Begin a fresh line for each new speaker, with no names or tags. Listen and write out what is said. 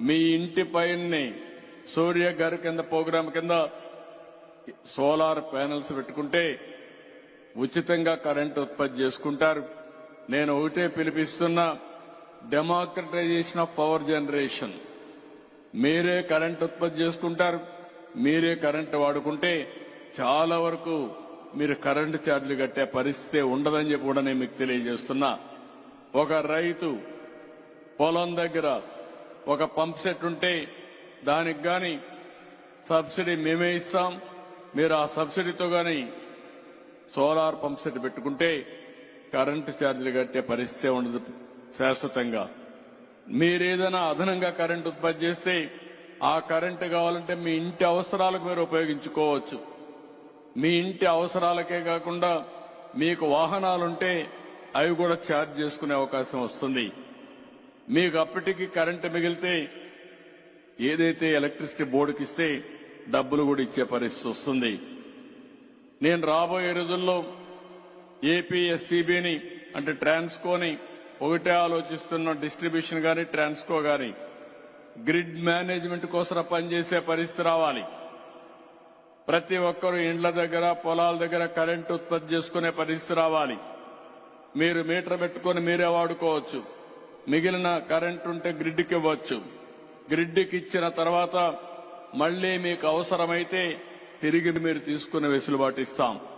మీ ఇంటి పైన సూర్య గారి కింద ప్రోగ్రాం కింద సోలార్ ప్యానెల్స్ పెట్టుకుంటే ఉచితంగా కరెంట్ ఉత్పత్తి చేసుకుంటారు. నేను ఒకటే పిలిపిస్తున్నా డెమోక్రటైజేషన్ ఆఫ్ పవర్ జనరేషన్ మీరే కరెంట్ ఉత్పత్తి చేసుకుంటారు. మీరే కరెంట్ వాడుకుంటే చాలా వరకు మీరు కరెంటు ఛార్జీలు కట్టే పరిస్థితి ఉండదని చెప్పి కూడా నేను మీకు తెలియజేస్తున్నా. ఒక రైతు పొలం దగ్గర ఒక పంప్ సెట్ ఉంటే దానికి కానీ సబ్సిడీ మేమే ఇస్తాం. మీరు ఆ సబ్సిడీతో కానీ సోలార్ పంప్ సెట్ పెట్టుకుంటే కరెంటు ఛార్జీలు కట్టే పరిస్థితి ఉండదు శాశ్వతంగా. మీరేదైనా అదనంగా కరెంటు ఉత్పత్తి చేస్తే ఆ కరెంటు కావాలంటే మీ ఇంటి అవసరాలకు మీరు ఉపయోగించుకోవచ్చు. మీ ఇంటి అవసరాలకే కాకుండా మీకు వాహనాలుంటే అవి కూడా ఛార్జ్ చేసుకునే అవకాశం వస్తుంది. మీకు అప్పటికి కరెంటు మిగిలితే ఏదైతే ఎలక్ట్రిసిటీ బోర్డుకి ఇస్తే డబ్బులు కూడా ఇచ్చే పరిస్థితి వస్తుంది. నేను రాబోయే రోజుల్లో ఏపీఎస్సీబీని అంటే ట్రాన్స్కోని ఒకటే ఆలోచిస్తున్న డిస్ట్రిబ్యూషన్ కానీ ట్రాన్స్కో కానీ గ్రిడ్ మేనేజ్మెంట్ కోసం పనిచేసే పరిస్థితి రావాలి. ప్రతి ఒక్కరూ ఇండ్ల దగ్గర పొలాల దగ్గర కరెంటు ఉత్పత్తి చేసుకునే పరిస్థితి రావాలి. మీరు మీటర్ పెట్టుకొని మీరే వాడుకోవచ్చు. మిగిలిన కరెంట్ ఉంటే గ్రిడ్కి ఇవ్వచ్చు. గ్రిడ్కి ఇచ్చిన తర్వాత మళ్ళీ మీకు అవసరమైతే తిరిగి మీరు తీసుకునే వెసులుబాటు ఇస్తాం.